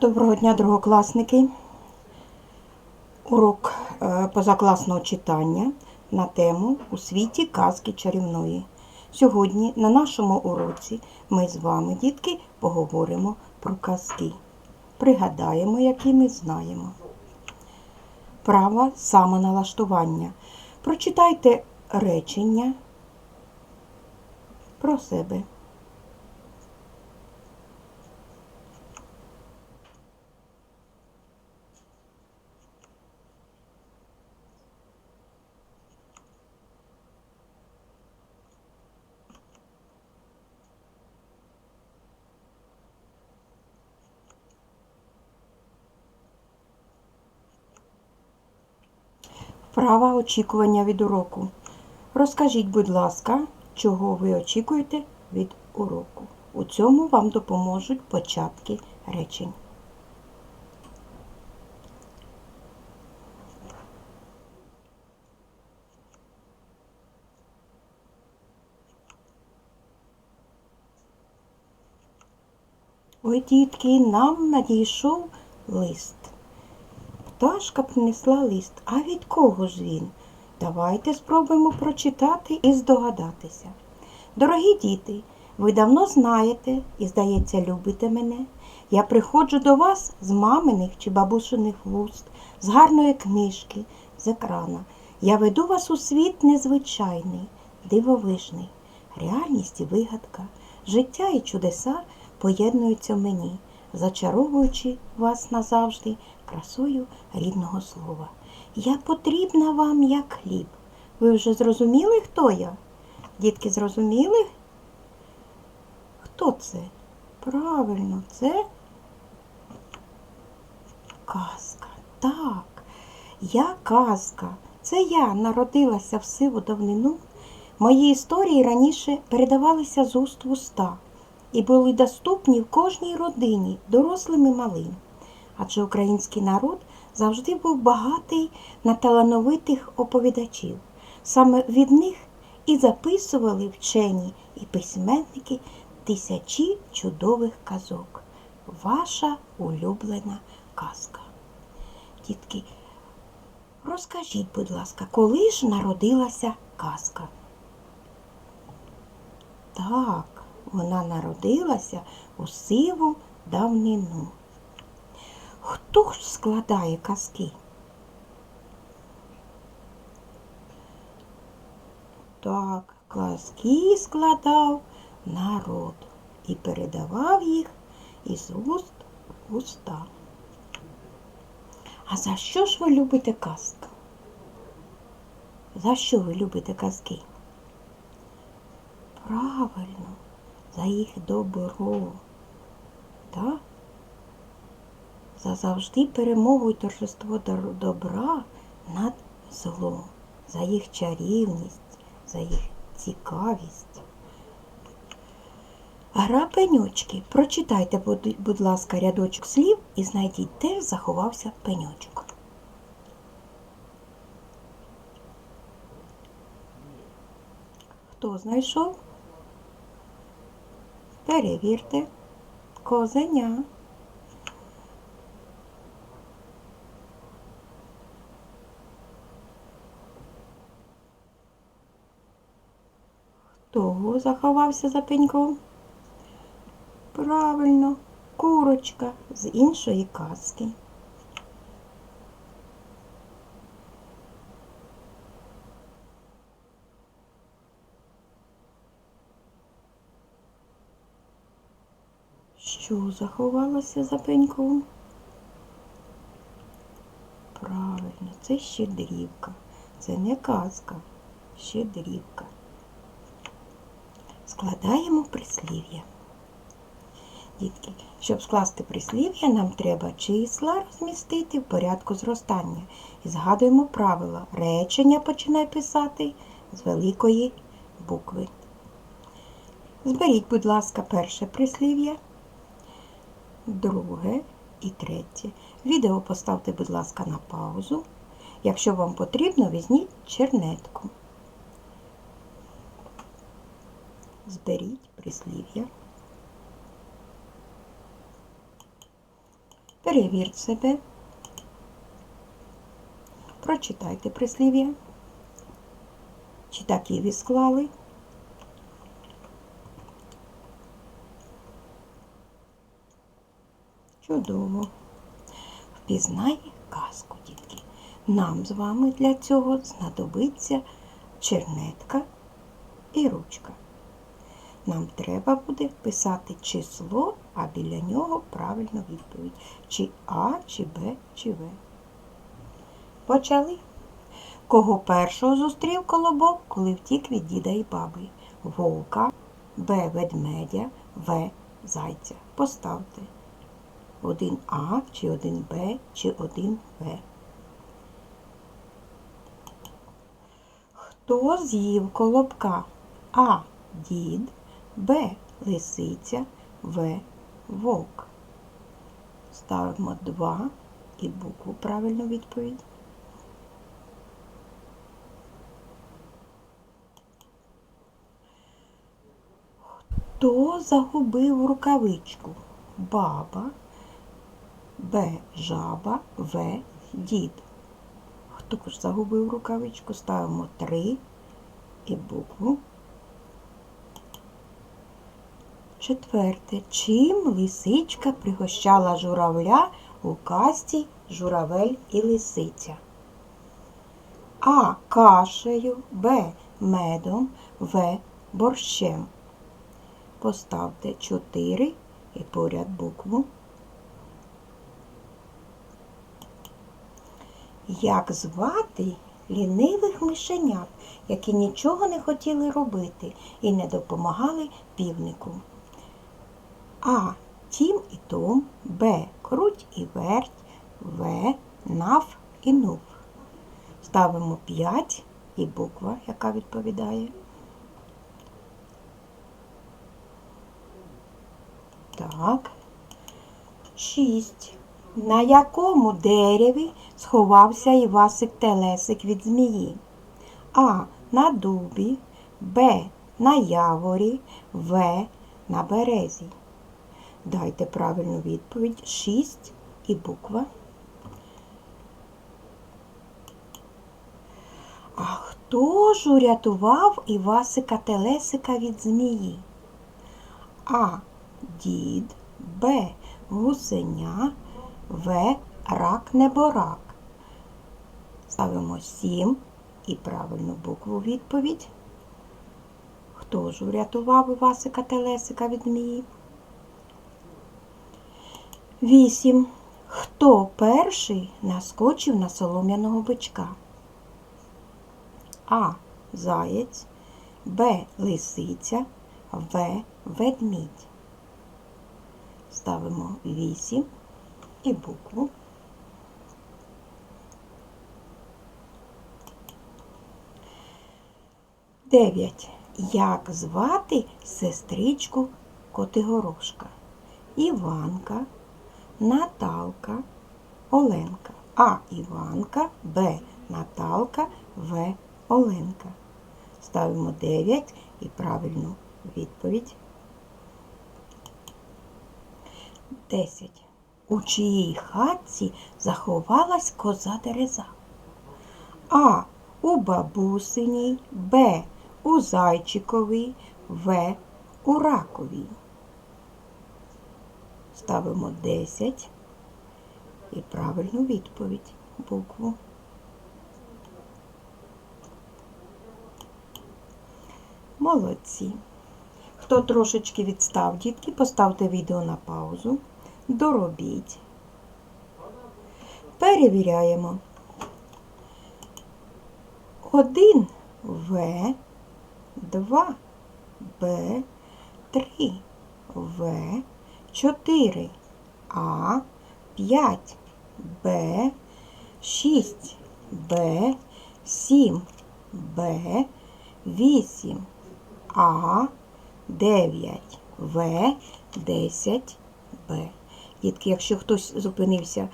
Доброго дня, другокласники. Урок е, позакласного читання на тему У світі казки чарівної. Сьогодні на нашому уроці ми з вами, дітки, поговоримо про казки. Пригадаємо, які ми знаємо. Право самоналаштування. Прочитайте речення про себе. Права очікування від уроку. Розкажіть, будь ласка, чого ви очікуєте від уроку. У цьому вам допоможуть початки речень. Ой, дітки, нам надійшов лист. Пташка принесла лист. А від кого ж він? Давайте спробуємо прочитати і здогадатися. Дорогі діти, ви давно знаєте і, здається, любите мене. Я приходжу до вас з маминих чи бабусиних вуст, з гарної книжки, з екрана. Я веду вас у світ незвичайний, дивовижний. Реальність і вигадка, життя і чудеса поєднуються в мені, зачаровуючи вас назавжди красою рідного слова. Я потрібна вам, як хліб. Ви вже зрозуміли, хто я? Дітки, зрозуміли? Хто це? Правильно, це казка. Так, я казка. Це я народилася в сиву давнину. Мої історії раніше передавалися з уст в уста і були доступні в кожній родині, дорослим і малим. Адже український народ завжди був багатий на талановитих оповідачів. Саме від них і записували вчені і письменники тисячі чудових казок. Ваша улюблена казка. Дітки, розкажіть, будь ласка, коли ж народилася казка? Так, вона народилася у сиву давнину. Хто ж складає казки? Так, казки складав народ і передавав їх із уст в уста. А за що ж ви любите казки? За що ви любите казки? Правильно, за їх добро. Так? За завжди перемогу і торжество добра над злом, за їх чарівність, за їх цікавість. Гра пеньочки. Прочитайте, будь ласка, рядочок слів і знайдіть, де заховався пеньочок. Хто знайшов? Перевірте. Козеня. Хто заховався за пеньком? Правильно, курочка з іншої казки. Що заховалося за пеньком? Правильно, це щедрівка. Це не казка, щедрівка. Складаємо прислів'я. Дітки, щоб скласти прислів'я, нам треба числа розмістити в порядку зростання. І згадуємо правила. Речення починай писати з великої букви. Зберіть, будь ласка, перше прислів'я, друге і третє. Відео поставте, будь ласка, на паузу. Якщо вам потрібно, візьміть чернетку. Зберіть прислів'я. Перевірте себе. Прочитайте прислів'я. Чи так ви склали? Чудово. Впізнай казку, дітки. Нам з вами для цього знадобиться чернетка і ручка. Нам треба буде писати число, а біля нього правильну відповідь. Чи А, чи Б, чи В. Почали. Кого першого зустрів колобок, коли втік від діда і баби? Вовка, Б. Ведмедя, В. Зайця. Поставте. Один А, чи один Б, чи один В. Хто з'їв колобка? А. Дід, Б. Лисиця, В. Вовк. Ставимо два і букву правильну відповідь. Хто загубив рукавичку? Баба, Б. Жаба, В. Дід. Хто ж загубив рукавичку? Ставимо три і букву. Четверте. Чим лисичка пригощала журавля у казці журавель і лисиця? А. Кашею, Б. Медом, В. Борщем. Поставте 4 і поряд букву. Як звати лінивих мишенят, які нічого не хотіли робити і не допомагали півнику? А. Тім і Том, Б. Круть і верть, В. Нав і нув. Ставимо 5 і буква, яка відповідає. Так. Шість. На якому дереві сховався Івасик Телесик від змії? А. На дубі, Б. На яворі, В. На березі. Дайте правильну відповідь. Шість і буква. А хто ж урятував Івасика Телесика від змії? А. Дід, Б. Гусеня, В. Рак неборак. Ставимо 7 і правильну букву відповідь. Хто ж урятував Івасика Телесика від змії? 8. Хто перший наскочив на солом'яного бичка? А. Заєць, Б. Лисиця, В. Ведмідь. Ставимо 8 і букву. Дев'ять. Як звати сестричку Котигорошка? Іванка, Наталка, Оленка. А. Іванка, Б. Наталка, В. Оленка. Ставимо 9 і правильну відповідь. 10. У чиїй хатці заховалась коза дереза? А. У бабусиній, Б. У зайчиковій, В. У раковій. Ставимо 10 і правильну відповідь букву. Молодці. Хто трошечки відстав, дітки, поставте відео на паузу. Доробіть. Перевіряємо. 1 В, 2 Б, 3 В, 4 А, 5 Б, 6 Б, 7 Б, 8 А, 9 В, 10 Б. Дітки, якщо хтось зупинився, е,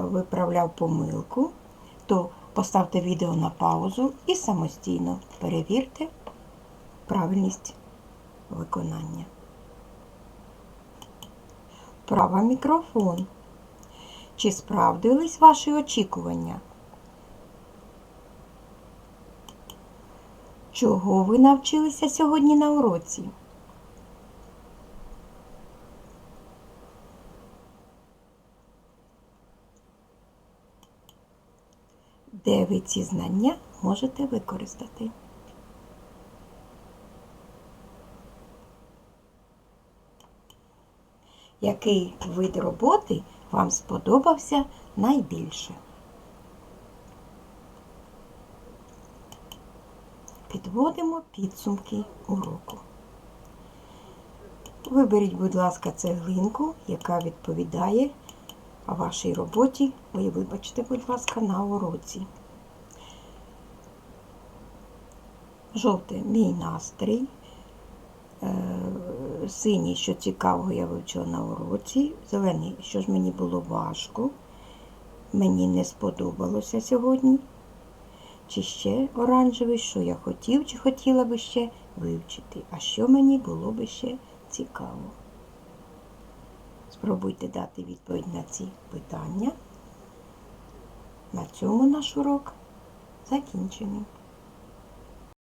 виправляв помилку, то поставте відео на паузу і самостійно перевірте правильність виконання. Права мікрофон. Чи справдились ваші очікування? Чого ви навчилися сьогодні на уроці? Де ви ці знання можете використати? Який вид роботи вам сподобався найбільше? Підводимо підсумки уроку. Виберіть, будь ласка, цеглинку, яка відповідає вашій роботі. Ой, вибачте, будь ласка, на уроці. Жовте мій настрій. Е, Синій, що цікавого я вивчила на уроці. Зелений, що ж мені було важко. Мені не сподобалося сьогодні. Чи ще оранжевий, що я хотів чи хотіла би ще вивчити, а що мені було би ще цікаво. Спробуйте дати відповідь на ці питання. На цьому наш урок закінчений.